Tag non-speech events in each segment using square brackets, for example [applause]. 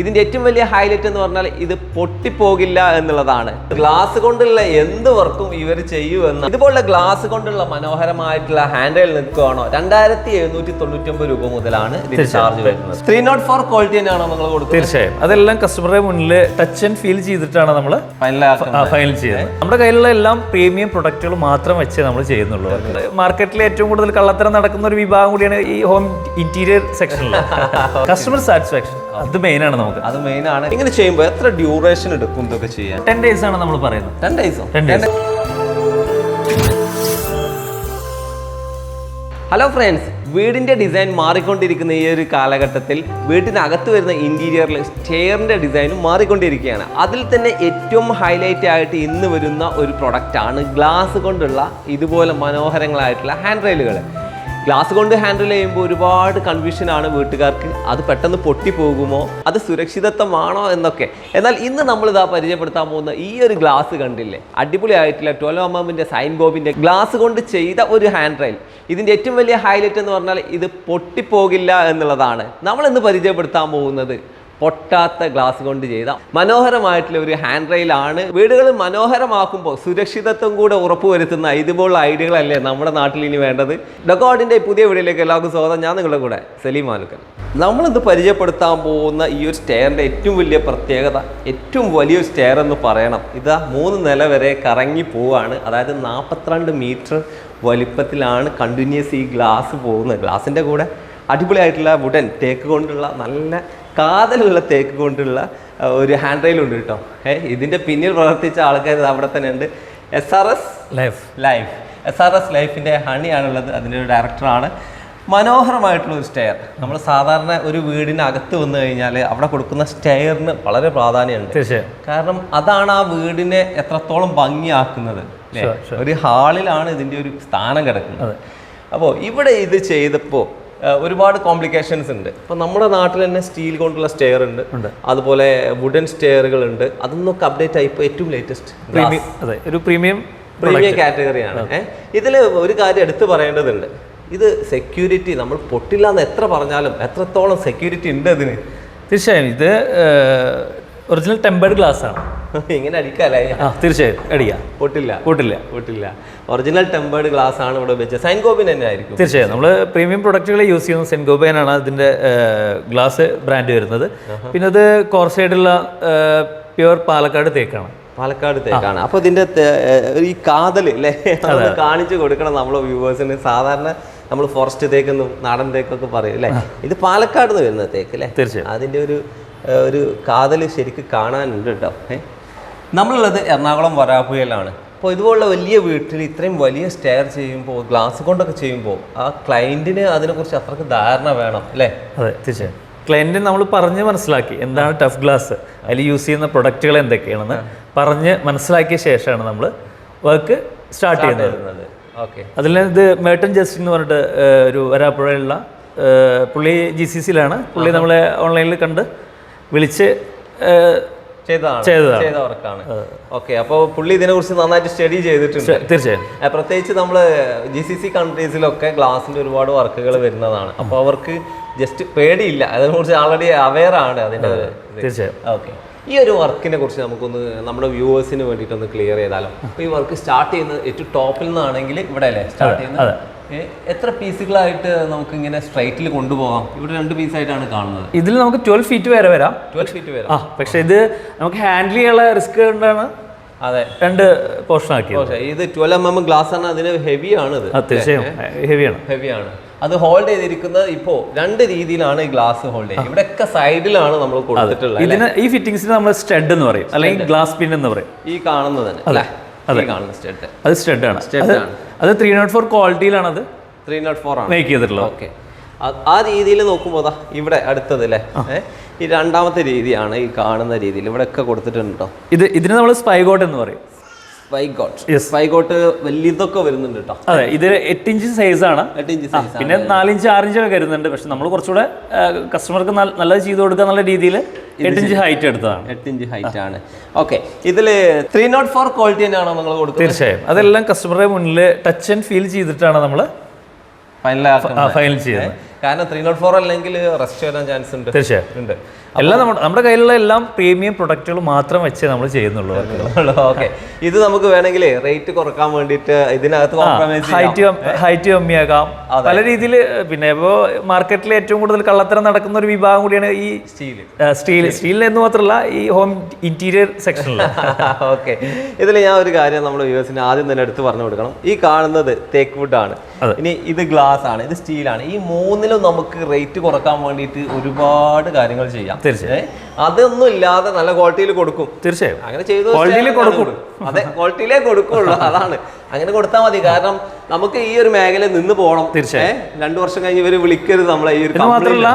ഇതിന്റെ ഏറ്റവും വലിയ ഹൈലൈറ്റ് എന്ന് പറഞ്ഞാൽ ഇത് പൊട്ടിപ്പോകില്ല എന്നുള്ളതാണ്. ഗ്ലാസ് കൊണ്ടുള്ള എന്ത് വർക്കും ഇവർ ചെയ്യുമെന്ന് ഇതുപോലുള്ള ഗ്ലാസ് കൊണ്ടുള്ള മനോഹരമായിട്ടുള്ള ഹാൻഡിൽ നിൽക്കുകയാണോ? രണ്ടായിരത്തി എഴുന്നൂറ്റി തൊണ്ണൂറ്റി ഒമ്പത് രൂപ മുതലാണ് ചാർജ് വരുന്നത്. ത്രീ നോട്ട് ഫോർ ക്വാളിറ്റി തന്നെയാണോ നമ്മൾ കൊടുക്കുന്നത്? തീർച്ചയായും. അതെല്ലാം കസ്റ്റമറുടെ മുന്നിൽ ടച്ച് ആൻഡ് ഫീൽ ചെയ്തിട്ടാണ് നമ്മൾ ഫൈനൽ ചെയ്യുന്നത്. നമ്മുടെ കയ്യിലുള്ള എല്ലാം പ്രീമിയം പ്രൊഡക്റ്റുകൾ മാത്രം വെച്ച് നമ്മൾ ചെയ്യുന്നുള്ളൂ. മാർക്കറ്റിൽ ഏറ്റവും കൂടുതൽ കള്ളത്തരം നടക്കുന്ന ഒരു വിഭാഗം കൂടിയാണ് ഈ ഹോം ഇന്റീരിയർ സെക്ഷനിൽ കസ്റ്റമർ സാറ്റിസ്ഫാക്ഷൻ അത് മെയിൻ ആണ് നമുക്ക്. അത് മെയിൻ ആണ്. ഇങ്ങനെ ചെയ്യുമ്പോൾ എത്ര ഡ്യൂറേഷൻ എടുക്കും ഇതൊക്കെ ചെയ്യാൻ? ടെൻ ഡേയ്സ് ആണ് നമ്മൾ പറയുന്നത്. ടെൻ ഡേയ്സോ ടെൻ ഡേയ്സ് ഹലോ ഫ്രണ്ട്സ് വീടിന്റെ ഡിസൈൻ മാറിക്കൊണ്ടിരിക്കുന്ന ഈ ഒരു കാലഘട്ടത്തിൽ വീട്ടിനകത്ത് വരുന്ന ഇന്റീരിയറിൽ സ്റ്റെയറിന്റെ ഡിസൈനും മാറിക്കൊണ്ടിരിക്കുകയാണ്. അതിൽ തന്നെ ഏറ്റവും ഹൈലൈറ്റ് ആയിട്ട് ഇന്ന് വരുന്ന ഒരു പ്രൊഡക്റ്റാണ് ഗ്ലാസ് കൊണ്ടുള്ള ഇതുപോലെ മനോഹരങ്ങളായിട്ടുള്ള ഹാൻഡ് റെയിലുകൾ ഗ്ലാസ് കൊണ്ട് ഹാൻഡിൽ ചെയ്യുമ്പോൾ ഒരുപാട് കൺഫ്യൂഷനാണ് വീട്ടുകാർക്ക്. അത് പെട്ടെന്ന് പൊട്ടിപ്പോകുമോ? അത് സുരക്ഷിതത്വമാണോ എന്നൊക്കെ. എന്നാൽ ഇന്ന് നമ്മൾ ഇതാ പരിചയപ്പെടുത്താൻ പോകുന്ന ഈ ഒരു ഗ്ലാസ് കണ്ടില്ലേ? അടിപൊളിയായിട്ടുള്ള ട്വൽവ് എം എമ്മിന്റെ സൈൻ ബോബിന്റെ ഗ്ലാസ് കൊണ്ട് ചെയ്ത ഒരു ഹാൻഡ് റെയിൽ ഇതിന്റെ ഏറ്റവും വലിയ ഹൈലൈറ്റ് എന്ന് പറഞ്ഞാൽ ഇത് പൊട്ടിപ്പോകില്ല എന്നുള്ളതാണ്. നമ്മൾ ഇന്ന് പരിചയപ്പെടുത്താൻ പോകുന്നത് പൊട്ടാത്ത ഗ്ലാസ് കൊണ്ട് ചെയ്ത മനോഹരമായിട്ടുള്ള ഒരു ഹാൻഡ് റെയിലാണ് വീടുകൾ മനോഹരമാക്കുമ്പോൾ സുരക്ഷിതത്വം കൂടെ ഉറപ്പുവരുത്തുന്ന ഇതുപോലുള്ള ഐഡിയകളല്ലേ നമ്മുടെ നാട്ടിൽ ഇനി വേണ്ടത്. ഡൊക്കോഡിന്റെ പുതിയ വീടിലേക്ക് എല്ലാവർക്കും സ്വാഗതം. ഞാൻ നിങ്ങളുടെ കൂടെ സലീം മാലുക്കൻ നമ്മളിത് പരിചയപ്പെടുത്താൻ പോകുന്ന ഈ ഒരു സ്റ്റെയറിന്റെ ഏറ്റവും വലിയ പ്രത്യേകത ഏറ്റവും വലിയൊരു സ്റ്റെയർ എന്ന് പറയണം. ഇതാ മൂന്ന് നില വരെ കറങ്ങി പോവുകയാണ് അതായത് നാൽപ്പത്തിരണ്ട് മീറ്റർ വലിപ്പത്തിലാണ് കണ്ടിന്യൂസ് ഈ ഗ്ലാസ് പോകുന്നത്. ഗ്ലാസിന്റെ കൂടെ അടിപൊളിയായിട്ടുള്ള വുഡൻ തേക്ക് കൊണ്ടുള്ള നല്ല കാതലുള്ള തേക്ക് കൊണ്ടുള്ള ഒരു ഹാൻഡ് റെയിൽ ഉണ്ട് കേട്ടോ. ഏ ഇതിന്റെ പിന്നിൽ പ്രവർത്തിച്ച ആൾക്കാർ ഇത് അവിടെ തന്നെ ഉണ്ട്. S R S life life S R S ലൈഫിന്റെ ഹണിയാണുള്ളത് അതിന്റെ ഒരു ഡയറക്ടറാണ് മനോഹരമായിട്ടുള്ള ഒരു സ്റ്റെയർ നമ്മൾ സാധാരണ ഒരു വീടിനകത്ത് വന്നു കഴിഞ്ഞാൽ അവിടെ കൊടുക്കുന്ന സ്റ്റെയറിന് വളരെ പ്രാധാന്യമുണ്ട്. കാരണം അതാണ് ആ വീടിനെ എത്രത്തോളം ഭംഗിയാക്കുന്നത്. ഒരു ഹാളിലാണ് ഇതിന്റെ ഒരു സ്ഥാനം കിടക്കുന്നത്. അപ്പോൾ ഇവിടെ ഇത് ചെയ്തപ്പോൾ ഒരുപാട് കോംപ്ലിക്കേഷൻസ് ഉണ്ട്. ഇപ്പം നമ്മുടെ നാട്ടിൽ തന്നെ സ്റ്റീൽ കൊണ്ടുള്ള സ്റ്റെയർ ഉണ്ട്. അതുപോലെ വുഡൻ സ്റ്റെയറുകൾ ഉണ്ട്. അതൊന്നൊക്കെ അപ്ഡേറ്റ് ആയി ഇപ്പോൾ ഏറ്റവും ലേറ്റസ്റ്റ് പ്രീമിയം അതെ ഒരു പ്രീമിയം പ്രീമിയം കാറ്റഗറിയാണ് ഇതിൽ ഒരു കാര്യം എടുത്തു പറയേണ്ടതുണ്ട്. ഇത് സെക്യൂരിറ്റി നമ്മൾ പൊട്ടില്ല എന്ന് എത്ര പറഞ്ഞാലും എത്രത്തോളം സെക്യൂരിറ്റി ഉണ്ട് അതിന് തീർച്ചയായും ഇത് ഒറിജിനൽ ടെമ്പേർഡ് ഗ്ലാസ് ആണ്. [laughs] ഇങ്ങനെ അടിക്കാല്ലേ? ആ തീർച്ചയായും. അടിക്കാം. പൊട്ടില്ല. പൊട്ടില്ല. പൊട്ടില്ല. ഒറിജിനൽ ടെമ്പേർഡ് ഗ്ലാസ് ആണ് ഇവിടെ വെച്ചത്. സൈൻ കോപ്പിൻ തന്നെ ആയിരിക്കും. തീർച്ചയായും. നമ്മൾ പ്രീമിയം പ്രൊഡക്റ്റുകൾ യൂസ് ചെയ്യുന്ന സെൻഗോബേനാണ് അതിന്റെ ഗ്ലാസ് ബ്രാൻഡ് വരുന്നത്. പിന്നെ അത് കോർസൈഡുള്ള പ്യുവർ പാലക്കാട് തേക്കാണ്. പാലക്കാട് തേക്കാണ്. അപ്പൊ ഇതിന്റെ ഈ കാതൽ അല്ലേ അത്. കാണിച്ചു കൊടുക്കണം നമ്മളെ വ്യൂവേഴ്സിന് സാധാരണ നമ്മൾ ഫോറസ്റ്റ് തേക്കെന്നും നാടൻ തേക്കൊക്കെ പറയും അല്ലേ ഇത് പാലക്കാട് നിന്ന് വരുന്ന തേക്ക് അല്ലേ തീർച്ചയായും. അതിന്റെ ഒരു ഒരു കാതൽ ശരിക്ക് കാണാനുണ്ട് കേട്ടോ. ഏ? നമ്മളുള്ളത് എറണാകുളം വരാപ്പുകയിലാണ് അപ്പോൾ ഇതുപോലുള്ള വലിയ വീട്ടിൽ ഇത്രയും വലിയ സ്റ്റെയർ ചെയ്യുമ്പോൾ ഗ്ലാസ് കൊണ്ടൊക്കെ ചെയ്യുമ്പോൾ ആ ക്ലയന്റിന് അതിനെക്കുറിച്ച് അത്രയ്ക്ക് ധാരണ വേണം അല്ലേ? അതെ തീർച്ചയായും. ക്ലയന്റിന് നമ്മൾ പറഞ്ഞ് മനസ്സിലാക്കി എന്താണ് ടഫ് ഗ്ലാസ് അതിൽ യൂസ് ചെയ്യുന്ന പ്രൊഡക്റ്റുകൾ എന്തൊക്കെയാണെന്ന് പറഞ്ഞ് മനസ്സിലാക്കിയ ശേഷമാണ് നമ്മൾ വർക്ക് സ്റ്റാർട്ട് ചെയ്യുന്നത്. ഓക്കെ അതിൽ ഇത് മേട്ടൻ ജസ്റ്റിൻ എന്ന് പറഞ്ഞിട്ട് ഒരു വരാപ്പുഴയുള്ള ഏഹ്, പുള്ളി ജി സി സിയിലാണ് പുള്ളി നമ്മളെ ഓൺലൈനിൽ കണ്ട് വിളിച്ച്. ചെയ്ത വർക്കാണ് ഓക്കെ അപ്പോൾ പുള്ളി ഇതിനെ കുറിച്ച് നന്നായിട്ട് സ്റ്റഡി ചെയ്തിട്ടുണ്ട്. തീർച്ചയായും. പ്രത്യേകിച്ച് നമ്മൾ ജി സി സി കൺട്രീസിലൊക്കെ ഗ്ലാസിന്റെ ഒരുപാട് വർക്കുകൾ വരുന്നതാണ്. അപ്പോൾ അവർക്ക് ജസ്റ്റ് പേടിയില്ല. അതിനെക്കുറിച്ച് ആൾറെഡി അവെയർ ആണ് അതിന്റെ തീർച്ചയായും. ഓക്കെ. ഈ ഒരു വർക്കിനെ കുറിച്ച് നമുക്കൊന്ന് നമ്മുടെ വ്യൂവേഴ്സിന് വേണ്ടിയിട്ടൊന്ന് ക്ലിയർ ചെയ്താലോ. അപ്പോൾ ഈ വർക്ക് സ്റ്റാർട്ട് ചെയ്യുന്നത് ഏറ്റവും ടോപ്പിൽ നിന്നാണെങ്കിൽ ഇവിടെ അല്ലേ സ്റ്റാർട്ട് ചെയ്യുന്നത്? എത്ര പീസുകളായിട്ട് നമുക്ക് ഇങ്ങനെ സ്ട്രൈറ്റിൽ കൊണ്ടുപോകാം? ഇവിടെ രണ്ട് പീസ് ആയിട്ടാണ് കാണുന്നത്. ഇതിൽ നമുക്ക് ട്വൽവ് ഫീറ്റ് വരെ വരാം. ട്വൽവ് ഫീറ്റ് വരെ. ആ പക്ഷെ ഇത് നമുക്ക് ഹാൻഡിൽ ചെയ്യാനുള്ള റിസ്ക് കൊണ്ടാണ് അതെ. രണ്ട് പോർഷൻ ആക്കിയത്. ഇത് ട്വൽവ് എം എം ഗ്ലാസ് ആണ്. അതിന് ഹെവിയാണ് ആണ് ഇത്. തീർച്ചയായും. ഹെവിയാണ് ഹെവിയാണ് അത് ഹോൾഡ് ചെയ്തിരിക്കുന്നത് ഇപ്പോ രണ്ട് രീതിയിലാണ് ഈ ഗ്ലാസ് ഹോൾഡ് ചെയ്യുന്നത്. ഇവിടെയൊക്കെ സൈഡിലാണ് നമ്മൾ കൊടുത്തിട്ടുള്ളത് ഇതിന് ഈ ഫിറ്റിംഗ്സിന് നമ്മൾ സ്റ്റഡ് എന്ന് പറയും. അല്ലെങ്കിൽ ഗ്ലാസ് പിൻ എന്ന് പറയും. ഈ കാണുന്നത് തന്നെ അല്ലേ? അത്. കാണുന്ന സ്റ്റെഡ് അത് സ്റ്റഡ് ആണ്. സ്റ്റെഡ് ആണ്. അത് ത്രീ നോട്ട് ഫോർ ക്വാളിറ്റിയിലാണത് അത് ത്രീ നോട്ട് ഫോർ ആണ്. മേക്ക് ചെയ്തിട്ടുള്ളത്. ഓക്കെ ആ രീതിയിൽ നോക്കുമ്പോൾ അതാ ഇവിടെ അടുത്തത് അല്ലേ ഈ രണ്ടാമത്തെ രീതിയാണ് ഈ കാണുന്ന രീതിയിൽ. ഇവിടെ ഒക്കെ കൊടുത്തിട്ടുണ്ട്? കേട്ടോ ഇത് ഇതിന് നമ്മൾ സ്പൈഗോട്ട് എന്ന് പറയും. സ്പൈഗോട്ട് സ്പൈഗോട്ട് വലിയതൊക്കെ വരുന്നുണ്ട് കേട്ടോ അതെ ഇത് എട്ട് ഇഞ്ച് സൈസ് ആണ്. എട്ട് ഇഞ്ച് സൈസ് പിന്നെ നാലിഞ്ച് ആറിഞ്ച് ഒക്കെ കരുതുന്നുണ്ട് പക്ഷെ നമ്മൾ കുറച്ചുകൂടെ കസ്റ്റമർക്ക് നല്ലത് ചെയ്ത് കൊടുക്കുക എന്നുള്ള രീതിയിൽ എട്ട് ഇഞ്ച് ഹൈറ്റ് എടുത്തതാണ്. എട്ട് ഇഞ്ച് ഹൈറ്റ് ആണ്. ഓക്കെ ഇതിൽ ത്രീ നോട്ട് ഫോർ ക്വാളിറ്റി തന്നെയാണോ നിങ്ങൾ കൊടുക്കുന്നത്? തീർച്ചയായും. അതെല്ലാം കസ്റ്റമറുടെ മുന്നിൽ ടച്ച് ആൻഡ് ഫീൽ ചെയ്തിട്ടാണ് നമ്മൾ ഫൈനൽ ഫൈനൽ ചെയ്യുന്നത്. കാരണം ത്രീ നോട്ട് ഫോർ അല്ലെങ്കിൽ റെസ്റ്റ് വരാൻ ചാൻസ് ഉണ്ട്. തീർച്ചയായും. ഉണ്ട്. എല്ലാം നമ്മുടെ നമ്മുടെ കയ്യിലുള്ള എല്ലാം പ്രീമിയം പ്രൊഡക്റ്റുകൾ മാത്രം വെച്ച് നമ്മൾ ചെയ്യുന്നുള്ളൂ. ഓക്കെ ഇത് നമുക്ക് വേണമെങ്കിൽ റേറ്റ് കുറയ്ക്കാൻ വേണ്ടിയിട്ട് ഇതിനകത്ത് കോംപ്രമൈസ് ഹൈറ്റ് ഹൈറ്റ് കമ്മിയാക്കാം പല രീതിയിൽ പിന്നെ ഇപ്പോൾ മാർക്കറ്റിൽ ഏറ്റവും കൂടുതൽ കള്ളത്തരം നടക്കുന്ന ഒരു വിഭാഗം കൂടിയാണ് ഈ സ്റ്റീൽ സ്റ്റീൽ സ്റ്റീലിൽ എന്ന് മാത്രമല്ല ഈ ഹോം ഇന്റീരിയർ സെക്ഷനിൽ ഓക്കെ ഇതിൽ ഞാൻ ഒരു കാര്യം നമ്മൾ വ്യൂവേഴ്സിന് ആദ്യം തന്നെ എടുത്ത് പറഞ്ഞു കൊടുക്കണം. ഈ കാണുന്നത് തേക്ക് വുഡ് ആണ്. ഇനി ഇത് ഗ്ലാസ് ആണ്. ഇത് സ്റ്റീലാണ് ഈ മൂന്നിലും നമുക്ക് റേറ്റ് കുറയ്ക്കാൻ വേണ്ടിയിട്ട് ഒരുപാട് കാര്യങ്ങൾ ചെയ്യാം. തീർച്ചയായും. അതൊന്നും ഇല്ലാതെ നല്ല ക്വാളിറ്റിയിൽ കൊടുക്കും. തീർച്ചയായും. അങ്ങനെ ചെയ്തു ക്വാളിറ്റിയിൽ യിൽ കൊടുക്കും. അതെ ക്വാളിറ്റിയിലേ കൊടുക്കുള്ളൂ. അതാണ്. അങ്ങനെ കൊടുത്താൽ മതി. കാരണം നമുക്ക് ഈ ഒരു മേഖലയിൽ നിന്ന് പോകണം തീർച്ചയായും. രണ്ടു വർഷം കഴിഞ്ഞ് ഇവർ വിളിക്കരുത് നമ്മളെ ഈ ഒരു. മാത്രമല്ല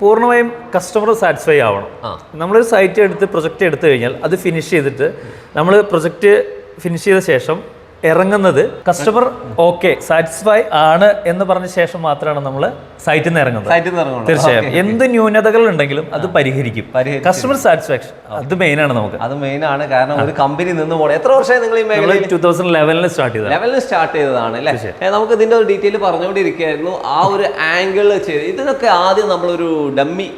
പൂർണമായും കസ്റ്റമർ സാറ്റിസ്ഫൈ ആവണം. നമ്മളൊരു സൈറ്റ് എടുത്ത് പ്രൊജക്റ്റ് എടുത്തു കഴിഞ്ഞാൽ അത് ഫിനിഷ് ചെയ്തിട്ട് നമ്മൾ പ്രൊജക്റ്റ് ഫിനിഷ് ചെയ്ത ശേഷം ഇറങ്ങുന്നത് കസ്റ്റമർ ഓക്കെ സാറ്റിസ്ഫൈ ആണ് എന്ന് പറഞ്ഞ ശേഷം മാത്രമാണ് നമ്മൾ സൈറ്റിൽ നിന്ന് ഇറങ്ങുന്നത്. തീർച്ചയായും. എന്ത് ന്യൂനതകൾ ഉണ്ടെങ്കിലും അത് പരിഹരിക്കും. കസ്റ്റമർ സാറ്റിസ്ഫാക്ഷൻ അത് മെയിൻ ആണ് നമുക്ക്. അത് മെയിൻ ആണ്. കാരണം ഒരു കമ്പനി നിന്ന് പോകണം എത്ര വർഷമായി നിങ്ങൾ ഈ മേഖലയിൽ? ടൂ തൗസൻഡ് ലെവലിൽ സ്റ്റാർട്ട് ചെയ്തത് ലെവലിൽ സ്റ്റാർട്ട് ചെയ്തതാണ് അല്ലേ? നമുക്ക് ഇതിന്റെ ഒരു ഡീറ്റെയിൽ പറഞ്ഞുകൊണ്ടിരിക്കുകയായിരുന്നു. ആ ഒരു ആംഗിൾ ചെയ്ത്. ഇതിനൊക്കെ ആദ്യം നമ്മളൊരു ഡമ്മി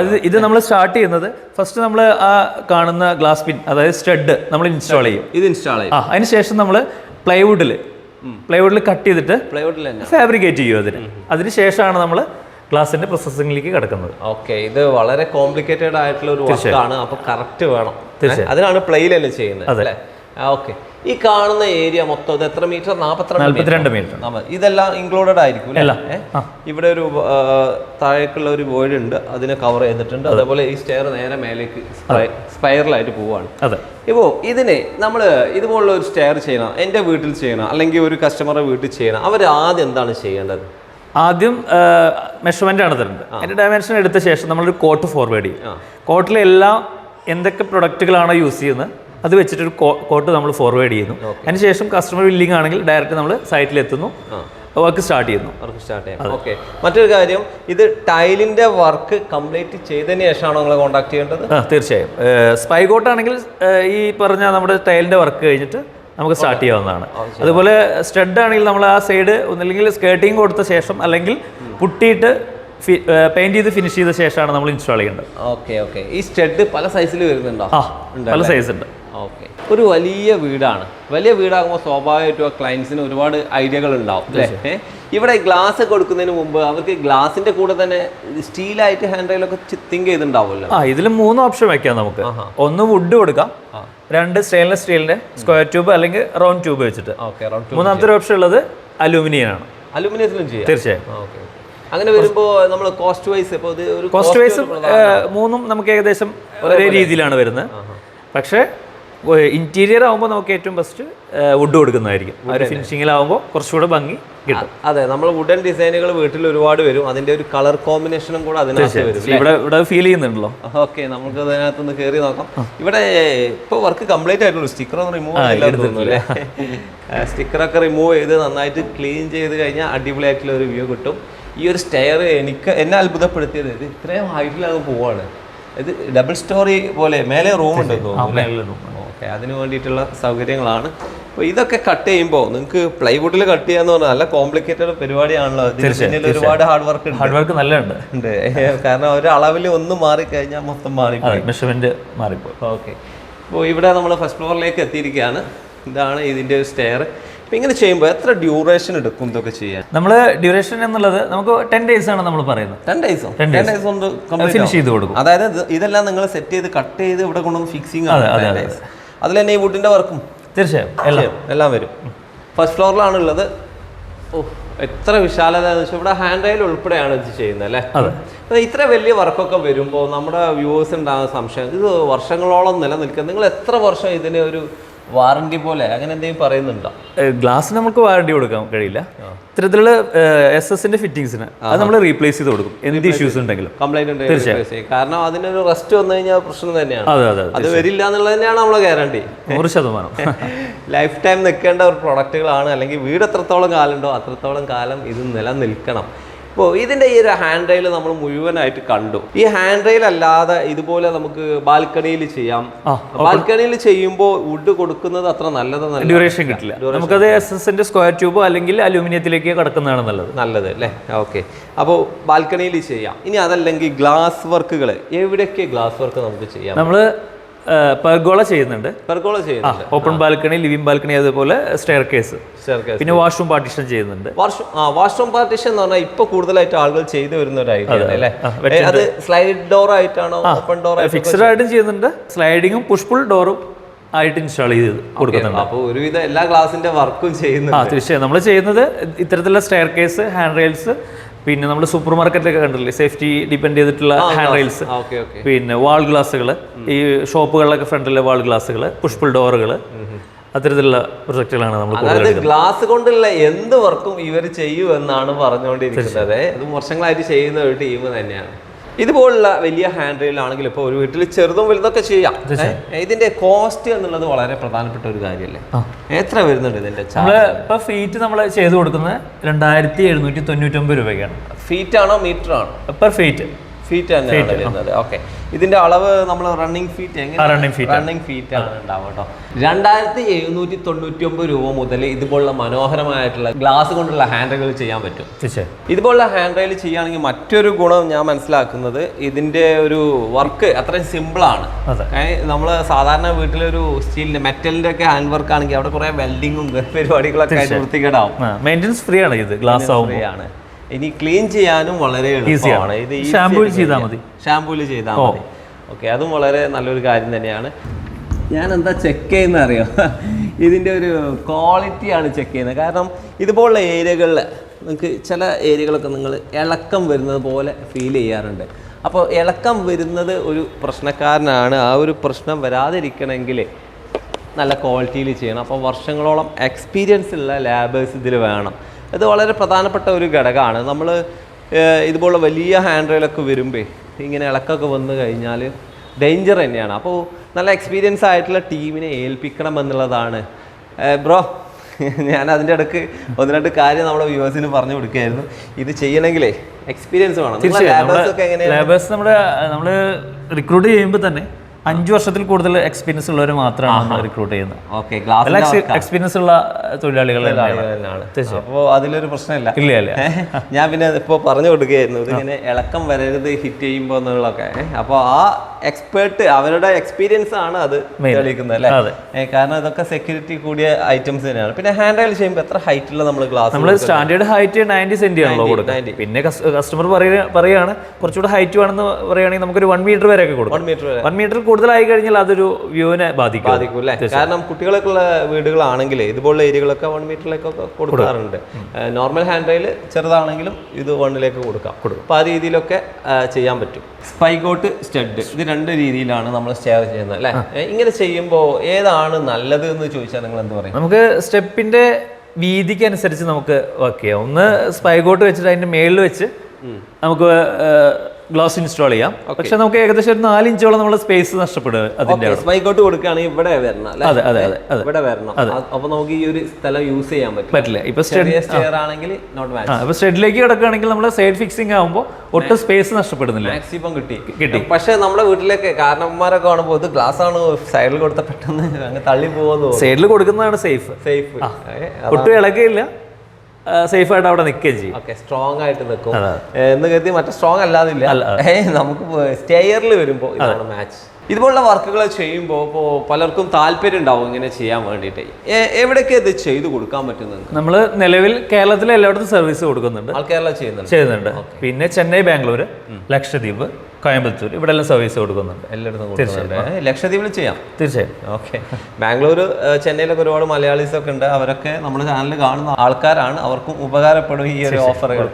അത് ഇത് നമ്മൾ സ്റ്റാർട്ട് ചെയ്യുന്നത് ഫസ്റ്റ് നമ്മൾ ആ കാണുന്ന ഗ്ലാസ് പിൻ അതായത് സ്റ്റഡ് നമ്മൾ ഇൻസ്റ്റാൾ ചെയ്യും. ഇത് ഇൻസ്റ്റാൾ ചെയ്യും. ആ അതിന് ശേഷം നമ്മൾ പ്ലൈവുഡിൽ പ്ലൈവുഡിൽ കട്ട് ചെയ്തിട്ട് പ്ലൈവുഡിൽ ഫാബ്രിക്കേറ്റ് ചെയ്യും അതിന്. അതിന് ശേഷമാണ് നമ്മൾ ഗ്ലാസിന്റെ പ്രോസസ്സിംഗിലേക്ക് കിടക്കുന്നത്. ഓക്കെ ഇത് വളരെ കോംപ്ലിക്കേറ്റഡ് ആയിട്ടുള്ള ഒരു വർക്കാണ് അപ്പോൾ കറക്റ്റ് വേണം. അതിനാണ് പ്ലെയിലല്ലേ ചെയ്യുന്നത് അല്ലേ? ഓക്കെ. ഈ കാണുന്ന ഏരിയ മൊത്തം ഇത് എത്ര മീറ്റർ? നാൽപ്പത്തിരണ്ട് മീറ്റർ. ഇതെല്ലാം ഇൻക്ലൂഡഡ് ആയിരിക്കും. ഇവിടെ ഒരു താഴേക്കുള്ള ഒരു വോയിഡ് ഉണ്ട്. അതിനെ കവർ ചെയ്തിട്ടുണ്ട്. അതേപോലെ ഈ സ്റ്റെയർ നേരെ മേലേക്ക് സ്പൈറലായിട്ട് പോവാണ്. ഇപ്പോ ഇതിനെ നമ്മൾ ഇതുപോലുള്ള ഒരു സ്റ്റെയർ ചെയ്യണം. എന്റെ വീട്ടിൽ ചെയ്യണം. അല്ലെങ്കിൽ ഒരു കസ്റ്റമറെ വീട്ടിൽ ചെയ്യണം. അവർ ആദ്യം എന്താണ് ചെയ്യേണ്ടത്? ആദ്യം മെഷർമെന്റ് ആണ് തരുന്നത് അതിന്റെ ഡയമെൻഷൻ എടുത്ത ശേഷം നമ്മളൊരു കോട്ട് ഫോർവേഡ് ചെയ്യും. കോട്ടിലെ എല്ലാ എന്തൊക്കെ പ്രൊഡക്റ്റുകളാണോ യൂസ് ചെയ്യുന്നത്? അത് വെച്ചിട്ടൊരു കോട്ട് നമ്മൾ ഫോർവേഡ് ചെയ്യുന്നു. അതിനുശേഷം കസ്റ്റമർ ബില്ലിംഗ് ആണെങ്കിൽ ഡയറക്റ്റ് നമ്മൾ സൈറ്റിൽ എത്തുന്നു. വർക്ക് സ്റ്റാർട്ട് ചെയ്യുന്നു. വർക്ക് സ്റ്റാർട്ട് ചെയ്യാം ഓക്കെ മറ്റൊരു കാര്യം ഇത് ടൈലിന്റെ വർക്ക് കംപ്ലീറ്റ് ചെയ്തതിന് ശേഷമാണോ നിങ്ങൾ കോൺടാക്ട് ചെയ്യേണ്ടത്? ആ തീർച്ചയായും. സ്പൈ കോട്ട് ആണെങ്കിൽ ഈ പറഞ്ഞ നമ്മുടെ ടൈലിന്റെ വർക്ക് കഴിഞ്ഞിട്ട് നമുക്ക് സ്റ്റാർട്ട് ചെയ്യാവുന്നതാണ്. അതുപോലെ സ്റ്റഡ് ആണെങ്കിൽ നമ്മൾ ആ സൈഡ് ഒന്നില്ലെങ്കിൽ സ്കേർട്ടിങ് കൊടുത്ത ശേഷം അല്ലെങ്കിൽ പുട്ടിയിട്ട് പെയിന്റ് ചെയ്ത് ഫിനിഷ് ചെയ്ത ശേഷമാണ് നമ്മൾ ഇൻസ്റ്റാൾ ചെയ്യേണ്ടത്. ഓക്കെ ഓക്കെ ഈ സ്റ്റഡ് പല സൈസിൽ വരുന്നുണ്ടോ? ആ പല സൈസ് ഉണ്ട്. ഓക്കെ. ഒരു വലിയ വീടാണ്. വലിയ വീടാകുമ്പോൾ സ്വാഭാവികമായിട്ടും ആ ക്ലയൻസിന് ഒരുപാട് ഐഡിയകൾ ഉണ്ടാവും അല്ലേ? ഇവിടെ ഗ്ലാസ് കൊടുക്കുന്നതിന് മുമ്പ് അവർക്ക് ഗ്ലാസിന്റെ കൂടെ തന്നെ സ്റ്റീലായിട്ട് ഹാൻഡ് റൈലൊക്കെ തിങ്ക് ചെയ്തിട്ടുണ്ടാവുമല്ലോ. ആ ഇതിൽ മൂന്ന് ഓപ്ഷൻ വെക്കാം നമുക്ക്. ഒന്ന് വുഡ് കൊടുക്കാം. രണ്ട് സ്റ്റെയിൻലെസ് സ്റ്റീലിന്റെ സ്ക്വയർ ട്യൂബ് അല്ലെങ്കിൽ റൗണ്ട് ട്യൂബ് വെച്ചിട്ട്. ഓക്കെ മൂന്നാമത്തെ ഓപ്ഷൻ ഉള്ളത് അലൂമിനിയം ആണ് അലൂമിനിയത്തിലും ചെയ്യാം. തീർച്ചയായും. ഓക്കെ. അങ്ങനെ വരുമ്പോൾ നമ്മൾ കോസ്റ്റ് വൈസ് ഇപ്പോൾ ഒരു കോസ്റ്റ് വൈസ് മൂന്നും നമുക്ക് ഏകദേശം ഒരേ രീതിയിലാണ് വരുന്നത്. പക്ഷേ ഇന്റീരിയർ ആകുമ്പോൾ നമുക്ക് ഏറ്റവും ബെസ്റ്റ് വുഡ് കൊടുക്കുന്നതായിരിക്കും. ഒരു ഫിനിഷിങ്ങിലാവുമ്പോൾ കുറച്ചുകൂടെ ഭംഗി കിട്ടും. അതെ നമ്മൾ വുഡൻ ഡിസൈനുകൾ വീട്ടിൽ ഒരുപാട് വരും. അതിന്റെ ഒരു കളർ കോമ്പിനേഷനും കൂടെ അതിനകത്ത് വരും ഇവിടെ ഇവിടെ ഫീൽ ചെയ്യുന്നുണ്ടല്ലോ. ഓക്കെ നമുക്ക് അതിനകത്ത് ഒന്ന് കയറി നോക്കാം ഇവിടെ ഇപ്പൊ വർക്ക് കംപ്ലീറ്റ് ആയിട്ടുള്ളൂ. സ്റ്റിക്കർ ഒന്ന് റിമൂവ് അല്ലേ? സ്റ്റിക്കറൊക്കെ റിമൂവ് ചെയ്ത് നന്നായിട്ട് ക്ലീൻ ചെയ്ത് കഴിഞ്ഞാൽ അടിപൊളിയായിട്ടുള്ള ഒരു വ്യൂ കിട്ടും. ഈ ഒരു സ്റ്റെയർ എനിക്ക് എന്നെ അത്ഭുതപ്പെടുത്തിയത് ഇത് ഇത്രയും ഹൈറ്റിലങ്ങ് പോവാണ്. ഇത് ഡബിൾ സ്റ്റോറി പോലെ മേലെ റൂം ഉണ്ട് തോന്നുന്നു ഓക്കെ അതിന് വേണ്ടിയിട്ടുള്ള സൗകര്യങ്ങളാണ്. അപ്പോൾ ഇതൊക്കെ കട്ട് ചെയ്യുമ്പോൾ നിങ്ങൾക്ക് പ്ലൈവുഡിൽ കട്ട് ചെയ്യാന്ന് പറഞ്ഞാൽ നല്ല കോംപ്ലിക്കേറ്റഡ് പരിപാടിയാണല്ലോ. ഒരുപാട് ഹാർഡ് വർക്ക് ഹാർഡ് വർക്ക് നല്ല ഉണ്ട്. [laughs] കാരണം ഒരു അളവിൽ ഒന്ന് മാറിക്കഴിഞ്ഞാൽ മൊത്തം മാറി മെഷർമെന്റ് മാറിപ്പോയി. ഓക്കെ. അപ്പോൾ ഇവിടെ നമ്മൾ ഫസ്റ്റ് ഫ്ലോറിലേക്ക് എത്തിയിരിക്കുകയാണ്. ഇതാണ് ഇതിന്റെ ഒരു സ്റ്റെയർ ഇങ്ങനെ ചെയ്യുമ്പോൾ എത്ര ഡ്യൂറേഷൻ എടുക്കും ഇതൊക്കെ ചെയ്യാൻ? നമ്മൾ ഡ്യൂറേഷൻ എന്നുള്ളത് നമുക്ക് ടെൻ ഡേയ്സ് ആണ് നമ്മൾ പറയുന്നത്. ടെൻ ഡേയ്സോ ടെൻ ഡേയ്സ് കൊണ്ട് ഫിനിഷ്. ചെയ്ത് കൊടുക്കും. അതായത് ഇതെല്ലാം നിങ്ങൾ സെറ്റ് ചെയ്ത് കട്ട് ചെയ്ത് ഇവിടെ കൊണ്ടുവന്ന് ഫിക്സിങ് ആണ്. അതിൽ തന്നെ ഈ വുഡിന്റെ വർക്കും തീർച്ചയായും. എല്ലാം. എല്ലാം വരും. ഫസ്റ്റ് ഫ്ലോറിലാണ് ഉള്ളത് ഓ എത്ര വിശാലത. എന്ന് വെച്ചാൽ ഇവിടെ ഹാൻഡ് റൈൽ ഉൾപ്പെടെയാണ് ഇത് ചെയ്യുന്നത് അല്ലേ? അതെ. ഇത്ര വലിയ വർക്കൊക്കെ വരുമ്പോൾ നമ്മുടെ വ്യൂവേഴ്സ് ഉണ്ടാകുന്ന സംശയം ഇത് വർഷങ്ങളോളം നിലനിൽക്കുക നിങ്ങൾ എത്ര വർഷം ഇതിനെ ഒരു വാറണ്ടി പോലെ അങ്ങനെ എന്തെങ്കിലും പറയുന്നുണ്ടോ? ഗ്ലാസ് നമുക്ക് വാറണ്ടി കൊടുക്കാൻ കഴിയില്ല. ഇത്തരത്തിലുള്ള എസ് എസിന്റെ ഫിറ്റിംഗ്സിന് അത് നമ്മൾ റീപ്ലേസ് ചെയ്ത് കൊടുക്കും. എന്ത് ഇഷ്യൂസ് ഉണ്ടെങ്കിലും. കംപ്ലൈന്റ് ഉണ്ടെങ്കിൽ. കാരണം അതിനൊരു റെസ്റ്റ് വന്നു കഴിഞ്ഞാൽ പ്രശ്നം തന്നെയാണ്. അതെ അതെ അത് വരില്ല എന്നുള്ളത് തന്നെയാണ് നമ്മളെ ഗ്യാരണ്ടി നൂറ് ശതമാനം. [laughs] ലൈഫ് ടൈം നിൽക്കേണ്ട ഒരു പ്രൊഡക്റ്റുകളാണ് അല്ലെങ്കിൽ വീട് എത്രത്തോളം കാലമുണ്ടോ അത്രത്തോളം കാലം ഇത് നിലനിൽക്കണം. ഇപ്പോൾ ഇതിന്റെ ഈ ഒരു ഹാൻഡ് റെയിൽ നമ്മൾ മുഴുവനായിട്ട് കണ്ടു. ഈ ഹാൻഡ് റെയിൽ അല്ലാതെ ഇതുപോലെ നമുക്ക് ബാൽക്കണിയിൽ ചെയ്യാം. ബാൽക്കണിയിൽ ചെയ്യുമ്പോൾ വുഡ് കൊടുക്കുന്നത് അത്ര നല്ലതെന്നല്ല. ഡ്യൂറേഷൻ കിട്ടില്ല. നമുക്കത് എസ് എസിന്റെ സ്ക്വയർ ട്യൂബോ അല്ലെങ്കിൽ അലൂമിനിയത്തിലേക്ക് കടക്കുന്നതാണ് നല്ലത്. നല്ലത് അല്ലേ? ഓക്കെ. അപ്പോൾ ബാൽക്കണിയിൽ ചെയ്യാം. ഇനി അതല്ലെങ്കിൽ ഗ്ലാസ് വർക്കുകൾ എവിടെയൊക്കെ ഗ്ലാസ് വർക്ക് നമുക്ക് ചെയ്യാം? നമ്മൾ പെർഗോള ചെയ്യുന്നുണ്ട്. പെർഗോള ചെയ്യുന്നുണ്ട്. ഓപ്പൺ ബാൽക്കണി ലിവിംഗ് ബാൽക്കണി അതുപോലെ സ്റ്റെയർ കേസ്. പിന്നെ വാഷ്റൂം പാർട്ടീഷൻ ചെയ്യുന്നുണ്ട്. വാഷ്റൂം പാർട്ടീഷൻ എന്ന് പറഞ്ഞാൽ ഇപ്പൊ കൂടുതലായിട്ട് ആളുകൾ ചെയ്തു വരുന്ന ഒരു ഐഡിയ അല്ലേ അത്. സ്ലൈഡ് ഡോർ ആയിട്ടാണോ ഓപ്പൺ ഡോർ ഫിക്സഡ് ആയിട്ടും ചെയ്യുന്നുണ്ട്. സ്ലൈഡിങ്ങും പുഷ്പുൾ ഡോറും ആയിട്ട് ഇൻസ്റ്റാൾ ചെയ്ത് കൊടുക്കുന്നുണ്ട്. അപ്പോൾ ഒരുവിധം എല്ലാ ഗ്ലാസിന്റെ വർക്കും ആ ചെയ്യുന്നുണ്ട്. തീർച്ചയായും. നമ്മൾ ചെയ്യുന്നത് ഇത്തരത്തിലുള്ള സ്റ്റെയർ കേസ് ഹാൻഡ് റെയിൽസ് പിന്നെ നമ്മൾ സൂപ്പർ മാർക്കറ്റിലൊക്കെ കണ്ടില്ലേ സേഫ്റ്റി ഡിപെൻഡ് ചെയ്തിട്ടുള്ള ഹാൻഡ് റെയിൽസ് പിന്നെ വാൾ ഗ്ലാസ്സുകൾ ഈ ഷോപ്പുകളിലൊക്കെ ഫ്രണ്ടിലെ വാൾ ഗ്ലാസ്സുകൾ പുഷ്പിൾ ഡോറുകൾ അത്തരത്തിലുള്ള പ്രൊജക്റ്റുകളാണ് നമ്മൾ അതായത് ഗ്ലാസ് കൊണ്ടുള്ള എന്ത് വർക്കും ഇവർ ചെയ്യൂ എന്നാണ് പറഞ്ഞുകൊണ്ടിരിക്കുന്നത്. അത് വർഷങ്ങളായിട്ട് ചെയ്യുന്ന ഒരു ടീം തന്നെയാണ്. ഇതുപോലുള്ള വലിയ ഹാൻഡ് റെയിൽ ആണെങ്കിൽ ഇപ്പോൾ ഒരു വീട്ടിൽ ചെറുതും വലുതൊക്കെ ചെയ്യാം. ഇതിന്റെ കോസ്റ്റ് എന്നുള്ളത് വളരെ പ്രധാനപ്പെട്ട ഒരു കാര്യമല്ലേ എത്ര വരുന്നുണ്ട് ഇതിന്റെ ഇപ്പോൾ ഫീറ്റ് നമ്മൾ ചെയ്ത് കൊടുക്കുന്നത് രണ്ടായിരത്തി എഴുന്നൂറ്റി തൊണ്ണൂറ്റൊമ്പത് രൂപയ്ക്കാണ്. ഫീറ്റ് ആണോ മീറ്റർ ആണോ? പെർ ഫീറ്റ് ഫീറ്റ് തന്നെയാണ് വരുന്നത്. ഓക്കെ ഇതിന്റെ അളവ് നമ്മൾ റണ്ണിംഗ് ഫീറ്റ് എങ്ങനെ റണ്ണിംഗ് ഫീറ്റ് ആണ്. ഉണ്ടാവുക കേട്ടോ രണ്ടായിരത്തി എഴുന്നൂറ്റി തൊണ്ണൂറ്റി ഒമ്പത് രൂപ മുതൽ ഇതുപോലുള്ള മനോഹരമായിട്ടുള്ള ഗ്ലാസ് കൊണ്ടുള്ള ഹാൻഡിലുകൾ ചെയ്യാൻ പറ്റും. ഇതുപോലുള്ള ഹാൻഡ് റൈൽ ചെയ്യുകയാണെങ്കിൽ മറ്റൊരു ഗുണം ഞാൻ മനസ്സിലാക്കുന്നത് ഇതിന്റെ ഒരു വർക്ക് അത്രയും സിമ്പിളാണ് ആണ്. നമ്മൾ സാധാരണ വീട്ടിലൊരു സ്റ്റീലിന്റെ മെറ്റലിന്റെ ഒക്കെ ഹാൻഡ് വർക്ക് ആണെങ്കിൽ അവിടെ കുറെ വെൽഡിങ്ങും പരിപാടികളൊക്കെ ആയിട്ട് വൃത്തികേടാവും. മെയിന്റെനൻസ് ഫ്രീ ആണ് ഇത് ഗ്ലാസ് ഫ്രീ ആണ്. ഇനി ക്ലീൻ ചെയ്യാനും വളരെ എളുപ്പമാണ്. ഇത് ഷാമ്പൂയിൽ ചെയ്താൽ മതി. ഷാമ്പൂയിൽ ചെയ്താൽ മതി. ഓക്കെ അതും വളരെ നല്ലൊരു കാര്യം തന്നെയാണ്. ഞാൻ എന്താ ചെക്ക് ചെയ്യുന്ന അറിയോ [laughs] ഇതിന്റെ ഒരു ക്വാളിറ്റിയാണ് ചെക്ക് ചെയ്യുന്നത്. കാരണം ഇതുപോലുള്ള ഏരിയകളിൽ നിങ്ങൾക്ക് ചില ഏരിയകളൊക്കെ നിങ്ങൾ ഇളക്കം വരുന്നത് പോലെ ഫീൽ ചെയ്യാറുണ്ട്. അപ്പോൾ ഇളക്കം വരുന്നത് ഒരു പ്രശ്നക്കാരനാണ്. ആ ഒരു പ്രശ്നം വരാതിരിക്കണമെങ്കിൽ നല്ല ക്വാളിറ്റിയിൽ ചെയ്യണം. അപ്പോൾ വർഷങ്ങളോളം എക്സ്പീരിയൻസ് ഉള്ള ലാബേഴ്സ് ഇതിൽ വേണം. ഇത് വളരെ പ്രധാനപ്പെട്ട ഒരു ഘടകമാണ്. നമ്മൾ ഇതുപോലെ വലിയ ഹാൻഡ് റെയിലൊക്കെ വരുമ്പോൾ ഇങ്ങനെ ഇളക്കൊക്കെ വന്നു കഴിഞ്ഞാൽ ഡേഞ്ചർ തന്നെയാണ്. അപ്പോൾ നല്ല എക്സ്പീരിയൻസ് ആയിട്ടുള്ള ടീമിനെ ഏൽപ്പിക്കണം എന്നുള്ളതാണ്. ബ്രോ ഞാൻ അതിന്റെ ഇടയ്ക്ക് ഒന്ന് രണ്ട് കാര്യം നമ്മുടെ വ്യൂവേഴ്സിന് പറഞ്ഞു കൊടുക്കുകയായിരുന്നു. ഇത് ചെയ്യണമെങ്കിലേ എക്സ്പീരിയൻസ് വേണം. തീർച്ചയായും. ലേബേഴ്സ് നമ്മുടെ നമ്മൾ റിക്രൂട്ട് ചെയ്യുമ്പോൾ തന്നെ അഞ്ച് വർഷത്തിൽ കൂടുതൽ എക്സ്പീരിയൻസ് ഉള്ളവർ മാത്രമാണ് റിക്രൂട്ട് ചെയ്യുന്നത്. ഓക്കെ ഗ്ലാസ് എക്സ്പീരിയൻസ് ഉള്ള തൊഴിലാളികൾ അപ്പോൾ അതിലൊരു പ്രശ്നമില്ല. ഇല്ല ഇല്ല. ഞാൻ പിന്നെ ഇപ്പോൾ പറഞ്ഞു കൊടുക്കുകയായിരുന്നു ഇതിങ്ങനെ ഇളക്കം വരരുത് ഹിറ്റ് ചെയ്യുമ്പോൾ എന്നുള്ളതൊക്കെ. അപ്പോൾ ആ എക്സ്പേർട്ട് അവരുടെ എക്സ്പീരിയൻസ് ആണ് അത് തെളിയിക്കുന്നത് അല്ലേ? കാരണം ഇതൊക്കെ സെക്യൂരിറ്റി കൂടിയ ഐറ്റംസ് തന്നെയാണ്. പിന്നെ ഹാൻഡ് റൈൽ ചെയ്യുമ്പോൾ എത്ര ഹൈറ്റുള്ള നമ്മൾ ഗ്ലാസ് നമ്മൾ സ്റ്റാൻഡേർഡ് ഹൈറ്റ് നയന്റി സെന്റി ആണല്ലോ കൊടുക്കുക പിന്നെ കസ്റ്റമർ പറയുകയാണ് കുറച്ചുകൂടെ ഹൈറ്റ് വേണമെന്ന് പറയുകയാണെങ്കിൽ നമുക്കൊരു വൺ മീറ്റർ വരെയൊക്കെ കൊടുക്കും. വൺ മീറ്റർ വരെ. വൺ മീറ്റർ കൂടുതലായി കഴിഞ്ഞാൽ അതൊരു വ്യൂവിനെ ബാധിക്കും. ബാധിക്കും അല്ലേ? കാരണം കുട്ടികളൊക്കെ ഉള്ള വീടുകളാണെങ്കിൽ ഇതുപോലുള്ള ഏരിയകളൊക്കെ വൺ മീറ്ററിലേക്കൊക്കെ കൊടുക്കാറുണ്ട്. നോർമൽ ഹാൻഡ് റൈൽ ചെറുതാണെങ്കിലും ഇത് വണ്ണിലേക്ക് കൊടുക്കാം. അപ്പോൾ ആ രീതിയിലൊക്കെ ചെയ്യാൻ പറ്റും. സ്പൈഗോട്ട് സ്റ്റഡ് ഇത് രണ്ട് രീതിയിലാണ് നമ്മൾ സ്റ്റെയർ ചെയ്യുന്നത് അല്ലേ? ഇങ്ങനെ ചെയ്യുമ്പോൾ ഏതാണ് നല്ലത് എന്ന് ചോദിച്ചാൽ നിങ്ങൾ എന്ത് പറയും? നമുക്ക് സ്റ്റെപ്പിന്റെ വീതിക്ക് അനുസരിച്ച് നമുക്ക് വർക്ക് ചെയ്യാം. ഒന്ന് സ്പൈഗോട്ട് വെച്ചിട്ട് അതിന്റെ മേളിൽ വെച്ച് നമുക്ക് ഗ്ലാസ് ഇൻസ്റ്റാൾ ചെയ്യാം. പക്ഷെ നമുക്ക് ഏകദേശം ഒരു നാലിഞ്ചോളം നമ്മൾ സ്പേസ് നഷ്ടപ്പെടുക അതിന്റെ സ്പൈക്കോട്ട് കൊടുക്കുകയാണെങ്കിൽ ഇവിടെ വരണം അതെ അതെ അതെ ഇവിടെ വരണം. അപ്പൊ നമുക്ക് ഈ ഒരു സ്ഥലം യൂസ് ചെയ്യാൻ പറ്റും. പറ്റില്ല. ഇപ്പൊ സ്റ്റെയർ ആണെങ്കിൽ നോട്ട് മാച്ച് ഇപ്പൊ സ്റ്റെഡിലേക്ക് കിടക്കുകയാണെങ്കിൽ നമ്മൾ സൈഡ് ഫിക്സിംഗ് ആകുമ്പോൾ ഒട്ടും സ്പേസ് നഷ്ടപ്പെടുന്നില്ല. മാക്സിമം കിട്ടി. കിട്ടി. പക്ഷെ നമ്മുടെ വീട്ടിലൊക്കെ കാരണന്മാരൊക്കെ കാണുമ്പോൾ ഇത് ഗ്ലാസ് ആണ് സൈഡിൽ കൊടുത്ത പെട്ടെന്ന് അങ്ങ് തള്ളി പോകുന്നു സൈഡിൽ കൊടുക്കുന്നതാണ് സേഫ് സേഫ് ഒട്ടും ഇളകിയില്ല സേഫ് ആയിട്ട് അവിടെ നിൽക്കുകയും ചെയ്യും. ഓക്കെ സ്ട്രോങ് ആയിട്ട് നിൽക്കും. എന്ന് കരുതി മറ്റേ സ്ട്രോങ് അല്ലാതില്ല. നമുക്ക് സ്റ്റെയറിൽ വരുമ്പോൾ ഇതാണ് മാച്ച് ഇതുപോലുള്ള വർക്കുകൾ ചെയ്യുമ്പോൾ ഇപ്പോൾ പലർക്കും താല്പര്യം ഉണ്ടാവും ഇങ്ങനെ ചെയ്യാൻ വേണ്ടിയിട്ട്. എവിടെയൊക്കെ ഇത് ചെയ്തു കൊടുക്കാൻ പറ്റുന്നത് നമ്മൾ നിലവിൽ കേരളത്തിലെ എല്ലായിടത്തും സർവീസ് കൊടുക്കുന്നുണ്ട്. കേരള ചെയ്യുന്നുണ്ട്. ചെയ്യുന്നുണ്ട്. പിന്നെ ചെന്നൈ ബാംഗ്ലൂർ ലക്ഷദ്വീപ് കോയമ്പത്തൂർ. ഇവിടെ എല്ലാം സർവീസ് കൊടുക്കുന്നുണ്ട്. എല്ലായിടത്തും കൊടുക്കുന്നുണ്ട്. ലക്ഷദ്വീപിൽ ചെയ്യാം. തീർച്ചയായും. ഓക്കെ. ബാംഗ്ലൂർ ചെന്നൈയിലൊക്കെ ഒരുപാട് മലയാളീസ് ഒക്കെ ഉണ്ട്. അവരൊക്കെ നമ്മുടെ ചാനലിൽ കാണുന്ന ആൾക്കാരാണ്. അവർക്കും ഉപകാരപ്പെടും ഈ ഒരു ഓഫറുകൾ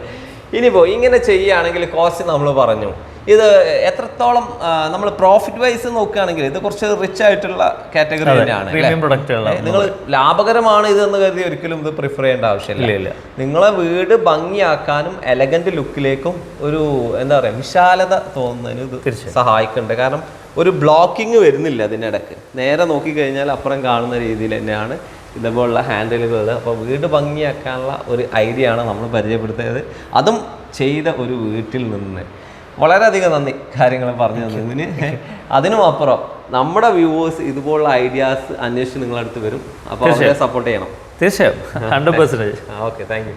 ഇനിയിപ്പോ ഇങ്ങനെ ചെയ്യുകയാണെങ്കിൽ കോസ്റ്റ് നമ്മൾ പറഞ്ഞു. ഇത് എത്രത്തോളം നമ്മൾ പ്രോഫിറ്റ് വൈസ് നോക്കുകയാണെങ്കിൽ ഇത് കുറച്ച് റിച്ച് ആയിട്ടുള്ള കാറ്റഗറി തന്നെയാണ് നിങ്ങൾ ലാഭകരമാണ് എന്ന് കരുതി ഒരിക്കലും ഇത് പ്രിഫർ ചെയ്യേണ്ട ആവശ്യമില്ല. നിങ്ങളെ വീട് ഭംഗിയാക്കാനും എലഗന്റ് ലുക്കിലേക്കും ഒരു എന്താ പറയുക വിശാലത തോന്നുന്നതിന് ഇത് സഹായിക്കുന്നുണ്ട്. കാരണം ഒരു ബ്ലോക്കിംഗ് വരുന്നില്ല അതിനിടക്ക്. നേരെ നോക്കിക്കഴിഞ്ഞാൽ അപ്പുറം കാണുന്ന രീതിയിൽ തന്നെയാണ് ഇതുപോലുള്ള ഹാൻഡിലുകൾ അപ്പോൾ വീട് ഭംഗിയാക്കാനുള്ള ഒരു ഐഡിയ ആണ് നമ്മൾ പരിചയപ്പെടുത്തിയത്. അതും ചെയ്ത ഒരു വീട്ടിൽ നിന്ന്. വളരെയധികം നന്ദി കാര്യങ്ങൾ പറഞ്ഞു തന്നതിന്. അതിനും അപ്പുറം നമ്മുടെ വ്യൂവേഴ്സ് ഇതുപോലുള്ള ഐഡിയാസ് അന്വേഷിച്ച് നിങ്ങളടുത്ത് വരും. അപ്പോൾ അവരെ സപ്പോർട്ട് ചെയ്യണം. തീർച്ചയായും. Hundred percentage okay thank you